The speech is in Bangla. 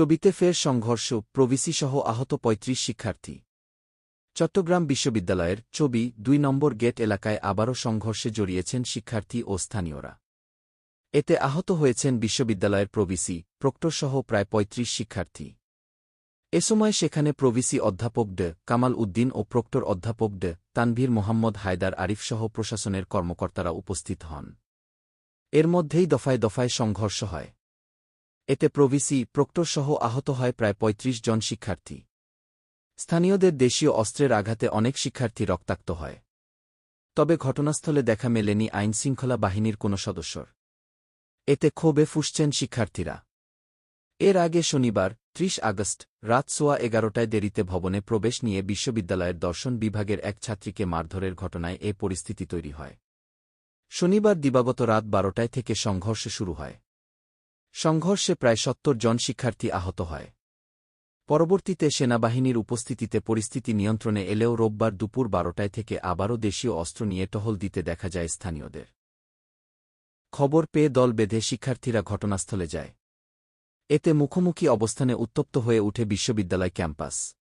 চবিতে ফের সংঘর্ষ, প্রবিসিসহ আহত ৩৫ শিক্ষার্থী। চট্টগ্রাম বিশ্ববিদ্যালয়ের চবি দুই নম্বর গেট এলাকায় আবারও সংঘর্ষে জড়িয়েছেন শিক্ষার্থী ও স্থানীয়রা। এতে আহত হয়েছেন বিশ্ববিদ্যালয়ের প্রবিসি, প্রক্টরসহ প্রায় ৩৫ শিক্ষার্থী। এ সময় সেখানে প্রভিসি অধ্যাপক ড কামাল উদ্দিন ও প্রক্টর অধ্যাপক ডে তানভীর মোহাম্মদ হায়দার আরিফসহ প্রশাসনের কর্মকর্তারা উপস্থিত হন। এর মধ্যেই দফায় দফায় সংঘর্ষ হয়। এতে প্রভিসি প্রক্টরসহ আহত হয় প্রায় ৩৫ জন শিক্ষার্থী। স্থানীয়দের দেশীয় অস্ত্রের আঘাতে অনেক শিক্ষার্থী রক্তাক্ত হয়। তবে ঘটনাস্থলে দেখা মেলেনি আইনশৃঙ্খলা বাহিনীর কোনো সদস্যর। এতে ক্ষোভে ফুসছেন শিক্ষার্থীরা। এর আগে শনিবার, ত্রিশ আগস্ট, রাত সোয়া এগারোটায় দেরিতে ভবনে প্রবেশ নিয়ে বিশ্ববিদ্যালয়ের দর্শন বিভাগের এক ছাত্রীকে মারধরের ঘটনায় এ পরিস্থিতি তৈরি হয়। শনিবার দিবাগত রাত বারোটায় থেকে সংঘর্ষ শুরু হয়। সংঘর্ষে প্রায় সত্তর জন শিক্ষার্থী আহত হয়। পরবর্তীতে সেনাবাহিনীর উপস্থিতিতে পরিস্থিতি নিয়ন্ত্রণে এলেও রোববার দুপুর বারোটায় থেকে আবারও দেশীয় অস্ত্র নিয়ে টহল দিতে দেখা যায় স্থানীয়দের। খবর পেয়ে দল বেঁধে শিক্ষার্থীরা ঘটনাস্থলে যায়। এতে মুখোমুখি অবস্থানে উত্তপ্ত হয়ে উঠে বিশ্ববিদ্যালয় ক্যাম্পাস।